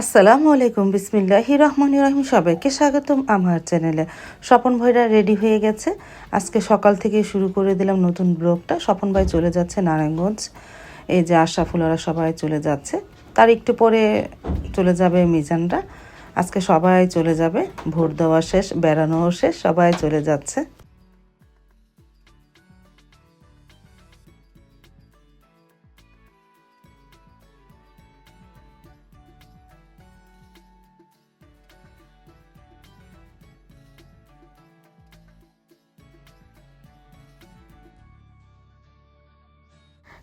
আসসালামু আলাইকুম, বিসমিল্লাহি রহমান রহিম। সবাইকে স্বাগতম আমার চ্যানেলে। স্বপন ভাইরা রেডি হয়ে গেছে। আজকে সকাল থেকে শুরু করে দিলাম নতুন ব্লগটা। স্বপন ভাই চলে যাচ্ছে নারায়ণগঞ্জ। এই যে আশাফুলারা সবাই চলে যাচ্ছে। তার একটু পরে চলে যাবে মিজানরা। আজকে সবাই চলে যাবে। ভোট দেওয়া শেষ, বেড়ানোও শেষ, সবাই চলে যাচ্ছে।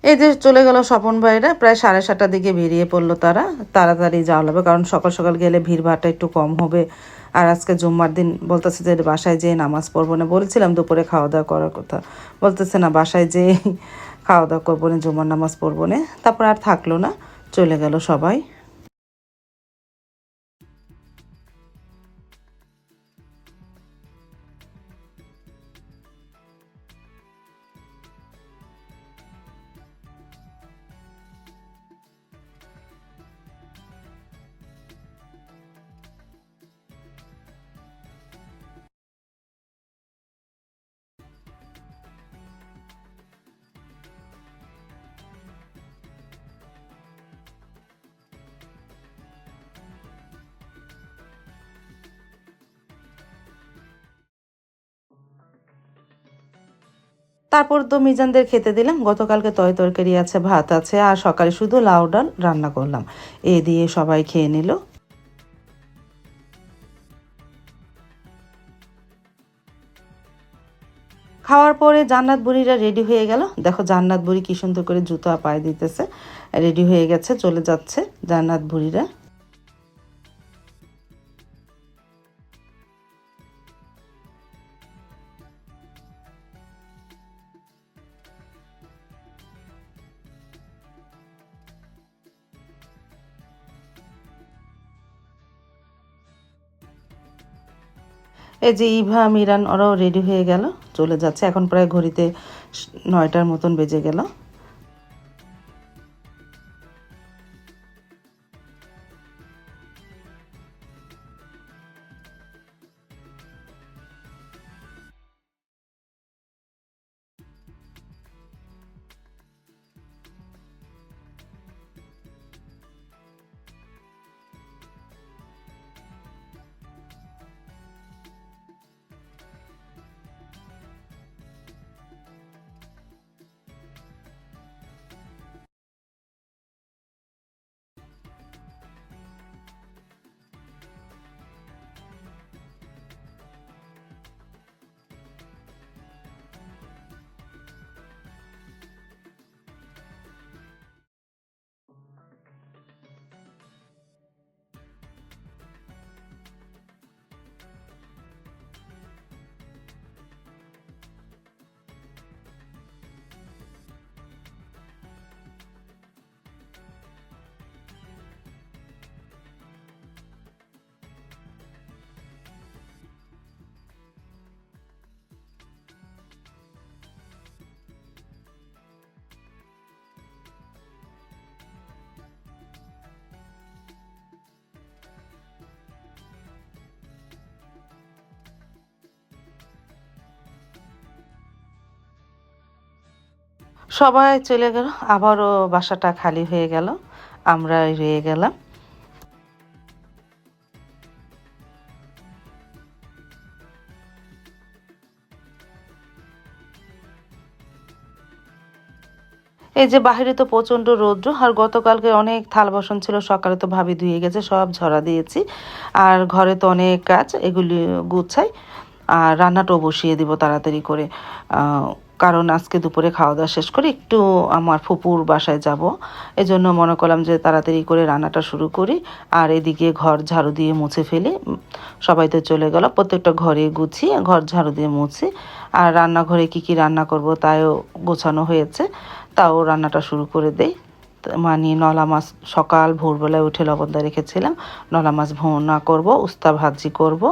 এই যে চলে গেল স্বপন ভাইরা, প্রায় সাড়ে সাতটার দিকে বেরিয়ে পড়ল তারা। তাড়াতাড়ি যাওয়া লাগবে, কারণ সকাল সকাল গেলে ভিড় ভাড়টা একটু কম হবে। আর আজকে জুম্মার দিন বলতেছে যে বাসায় যেয়ে নামাজ পড়ব না। বলছিলাম দুপুরে খাওয়া দাওয়া করার কথা। বলতেছে না, বাসায় যেয়ে খাওয়া দাওয়া করব না, জুম্মার নামাজ পড়ব না। তারপর আর থাকল না, চলে গেল সবাই। তারপর তো মিজানদের খেতে দিলাম। গতকালকে তয় তরকারি আছে, ভাত আছে, আর সকালে শুধু লাউ ডাল রান্না করলাম। এ দিয়ে সবাই খেয়ে নিল। খাওয়ার পরে জান্নাত বুড়িরা রেডি হয়ে গেল। দেখো জান্নাত বুড়ি কি সুন্দর করে জুতো পায়ে দিতেছে। রেডি হয়ে গেছে, চলে যাচ্ছে জান্নাত বুড়িরা। এই যে ইভা, মিরান, ওরাও রেডি হয়ে গেল, চলে যাচ্ছে। এখন প্রায় ঘড়িতে নয়টার মতন বেজে গেল। সবাই চলে গেল, আবারও বাসাটা খালি হয়ে গেল আমরা রয়ে গেলাম। এই যে বাহিরে তো প্রচণ্ড রৌদ্র, আর গতকালকে অনেক থাল বাসন ছিল, সকালে তো ভাবি ধুয়ে গেছে, সব ঝরা দিয়েছি। আর ঘরে তো অনেক কাজ, এগুলি গুছাই, আর রান্নাটাও বসিয়ে দিব তাড়াতাড়ি করে। কারণ আজকে দুপুরে খাওয়া দাওয়া শেষ করে একটু আমার ফুপুর বাসায় যাব। এজন্য মনে করলাম যে তাড়াতাড়ি করে রান্নাটা শুরু করি আর এদিকে ঘর ঝাড়ু দিয়ে মুছে ফেলি। সবাই তো চলে গেল, প্রত্যেকটা ঘরে গুছিয়ে ঘর ঝাড়ু দিয়ে মুছি। আর রান্নাঘরে কি কি রান্না করব তাইও গোছানো হয়েছে, তাও রান্নাটা শুরু করে দেই। মানে নলা মাছ সকাল ভোরবেলায় উঠে লবণদা রেখেছিলাম। নলা মাছ ভোনা করব উস্তা ভাজি করব,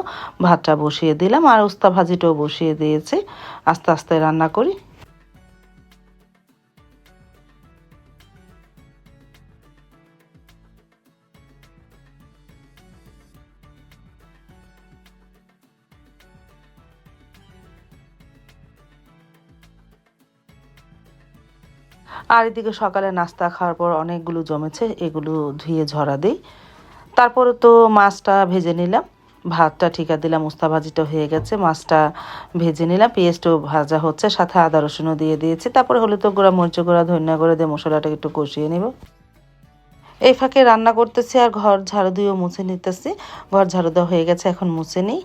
ভাতটা বসিয়ে দিলাম, আর উস্তা ভাজিটাও বসিয়ে দিয়েছি। আস্তে আস্তে রান্না করি। আর এদিকে সকালে নাস্তা খাওয়ার পর অনেকগুলো জমেছে, এগুলো ধুয়ে ঝরা দিই। তারপরে তো মাছটা ভেজে নিলাম। ভাতটা ঠিকা দিলাম, উস্তা ভাজিটা হয়ে গেছে, মাছটা ভেজে নিলাম, পেঁয়াজটাও ভাজা হচ্ছে, সাথে আদা রসুনও দিয়ে দিয়েছি। তারপরে হলে তো গোড়া, মরিচ গোড়া, ধনিয়া করে দিয়ে মশলাটা একটু কষিয়ে নেব। এই ফাঁকে রান্না করতেছি আর ঘর ঝাড়ু দিয়েও মুছে নিতেছি। ঘর ঝাড়ু দেওয়া হয়ে গেছে, এখন মুছে নিই।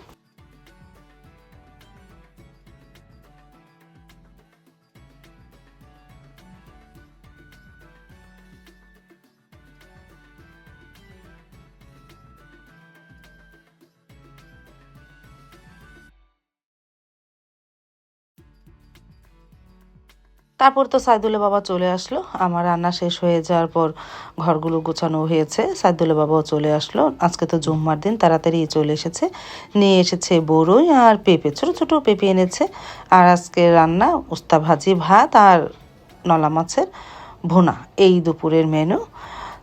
তারপর তো সাইদুল্লা বাবা চলে আসলো। আমার রান্না শেষ হয়ে যাওয়ার পর ঘরগুলো গোছানো হয়েছে। সাইদুল্লা বাবাও চলে আসলো। আজকে তো জুম্মার দিন, তাড়াতাড়ি চলে এসেছে। নিয়ে এসেছে বড়ই আর পেঁপে। ছোটো ছোটো পেঁপে এনেছে। আর আজকে রান্না উস্তা ভাজি ভাত আর নলা মাছের ভুনা। এই দুপুরের মেনু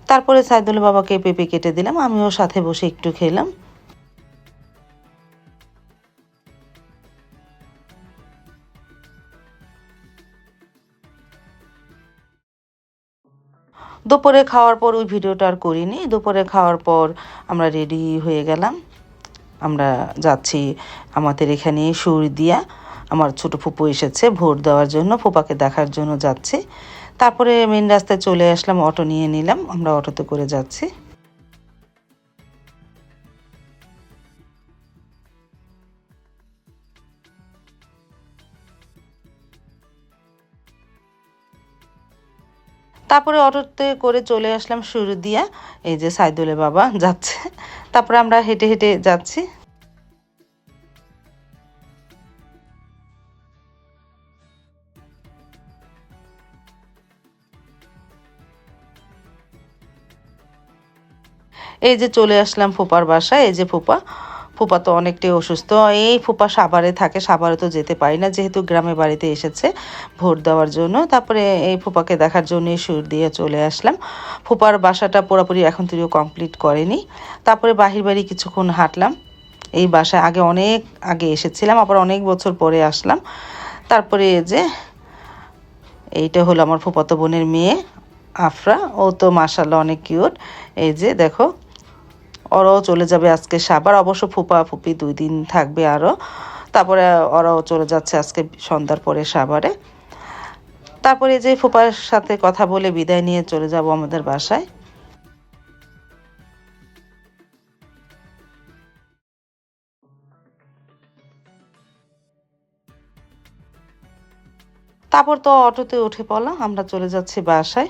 তারপরে সাইদুল্লা বাবাকে পেঁপে কেটে দিলাম। আমিও সাথে বসে একটু খেলাম। দুপুরে খাওয়ার পর ওই ভিডিওটা আর করিনি। দুপুরে খাওয়ার পর আমরা রেডি হয়ে গেলাম। আমরা যাচ্ছি আমাদের এখানে সুর দিয়া। আমার ছোট ফুপু এসেছে ভোট দেওয়ার জন্য, ফুপাকে দেখার জন্য যাচ্ছি। তারপরে মেন রাস্তায় চলে আসলাম, অটো নিয়ে নিলাম। আমরা অটোতে করে যাচ্ছি। তারপরে অটোতে করে চলে আসলাম শুরু দিয়া। এই যে সাইদুলে বাবা যাচ্ছে। তারপরে আমরা হেঁটে হেঁটে যাচ্ছি। এই যে চলে আসলাম ফুপার বাসায়। এই যে ফুপা ফুপা তো অনেকটাই অসুস্থ। এই ফুপা সাভারে থাকে, সাভারে তো যেতে পারি না, যেহেতু গ্রামে বাড়িতে এসেছে ভোট দেওয়ার জন্য। তারপরে এই ফুপাকে দেখার জন্য সুর দিয়ে চলে আসলাম। ফুপার বাসাটা পুরোপুরি এখন তুইও কমপ্লিট করেনি। তারপরে বাহির বাড়ি কিছুক্ষণ হাঁটলাম। এই বাসায় আগে অনেক আগে এসেছিলাম, আবার অনেক বছর পরে আসলাম। তারপরে যে, এইটা হলো আমার ফুপাতো বোনের মেয়ে, আফরা। ও তো মাসাল্লাহ অনেক কিউট। এই যে, দেখো ওরাও চলে যাবে আজকে সাবার। অবশ্য ফুপা ফুপি দুই দিন থাকবে আরও। তারপরে ওরাও চলে যাচ্ছে আজকে সন্ধ্যার পরে সাবারে। তারপরে যে ফুপার সাথে কথা বলে বিদায় নিয়ে চলে যাব আমাদের বাসায়। তারপর তো অটোতে উঠে পড়লাম, আমরা চলে যাচ্ছি বাসায়।